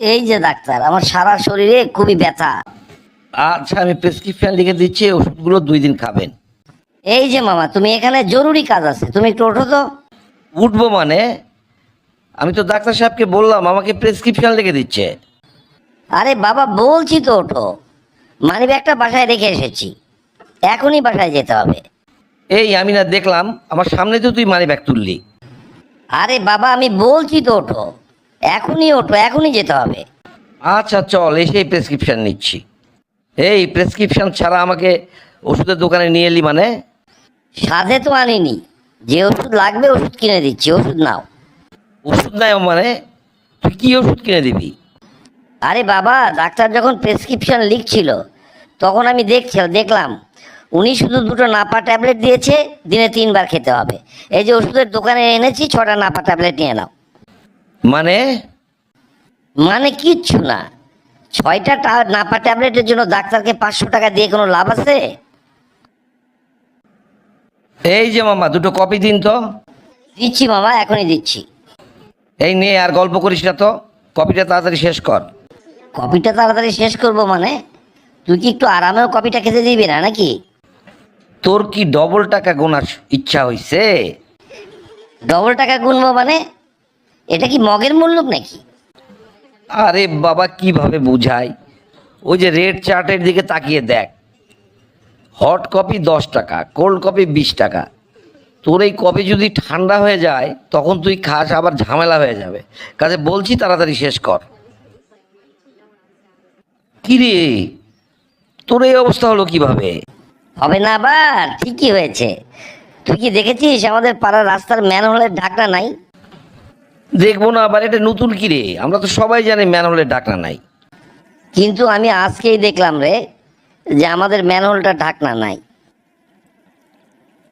এই যে ডাক্তার আমার সারা শরীরে খুবই ব্যথা। আচ্ছা আমি প্রেসক্রিপশন লিখে দিচ্ছি ওষুধগুলো দুই দিন খাবেন। এই যে মামা তুমি এখানে জরুরি কাজ আছে তুমি একটু ওঠো তো। উঠবো মানে? আমি তো ডাক্তার সাহেবকে বললাম আমাকে প্রেসক্রিপশন লিখে দিচ্ছে। আরে বাবা বলছি তো ওঠো। মানি ব্যাগটা বাসায় রেখে এসেছি। এখনই বাসায় যেতে হবে। এই আমি না দেখলাম আমার সামনে তো তুই মানি ব্যাগ তুললি। আরে বাবা আমি বলছি তো ওঠো। এখনই ওঠো এখনই যেতে হবে। আচ্ছা চল এসেই প্রেসক্রিপশন নিচ্ছি। এই প্রেসক্রিপশন ছাড়া আমাকে ওষুধের দোকানে নিয়ে এলি মানে? সাধে তো আনিনি। যে ওষুধ লাগবে ওষুধ কিনে দিচ্ছি ওষুধ নাও। ওষুধ নাই মানে? তুই কি ওষুধ কিনে দিবি? আরে বাবা ডাক্তার যখন প্রেসক্রিপশন লিখছিল তখন আমি দেখছি দেখলাম উনি শুধু দুটো নাপা ট্যাবলেট দিয়েছে দিনে তিনবার খেতে হবে। এই যে ওষুধের দোকানে এনেছি ছটা নাপা ট্যাবলেট নিয়ে নাও। মানে? মানে কিচ্ছু না। ছয়টা নাপা ট্যাবলেটের জন্য ডাক্তারকে পাঁচশো টাকা দিয়ে কোনো লাভ আছে? এই যে মামা দুটো কপি দিন তো। দিচ্ছি মামা এখনই দিচ্ছি। এই নে আর গল্প করিস না তো। কপিটা তাড়াতাড়ি শেষ কর। কপিটা তাড়াতাড়ি শেষ করব মানে? তুই কি একটু আরামেও কপিটা খেতে দিবি না নাকি? তোর কি ডবল টাকা গোনার ইচ্ছা হইছে? ডবল টাকা গুনবো মানে? এটা কি মগের মূল্য নাকি? আরে বাবা কীভাবে বুঝাই? ওই যে রেড চার্টের দিকে তাকিয়ে দেখ। হট কপি দশ টাকা কোল্ড কপি বিশ টাকা। তোর এই কপি যদি ঠান্ডা হয়ে যায় তখন তুই খাস আবার ঝামেলা হয়ে যাবে। কাজে বলছি তাড়াতাড়ি শেষ কর। কিরে তোর এই অবস্থা হলো কীভাবে? হবে না আবার ঠিকই হয়েছে। তুই কি দেখেছিস আমাদের পাড়ার রাস্তার ম্যানহোলের ঢাকনা নাই? দেখব না, আবার এটা নতুন কি রে? আমরা তো সবাই জানি ম্যানহোলের ঢাকনা নাই। কিন্তু আমি আজকেই দেখলাম রে, যে আমাদের ম্যানহোলটা ঢাকনা নাই।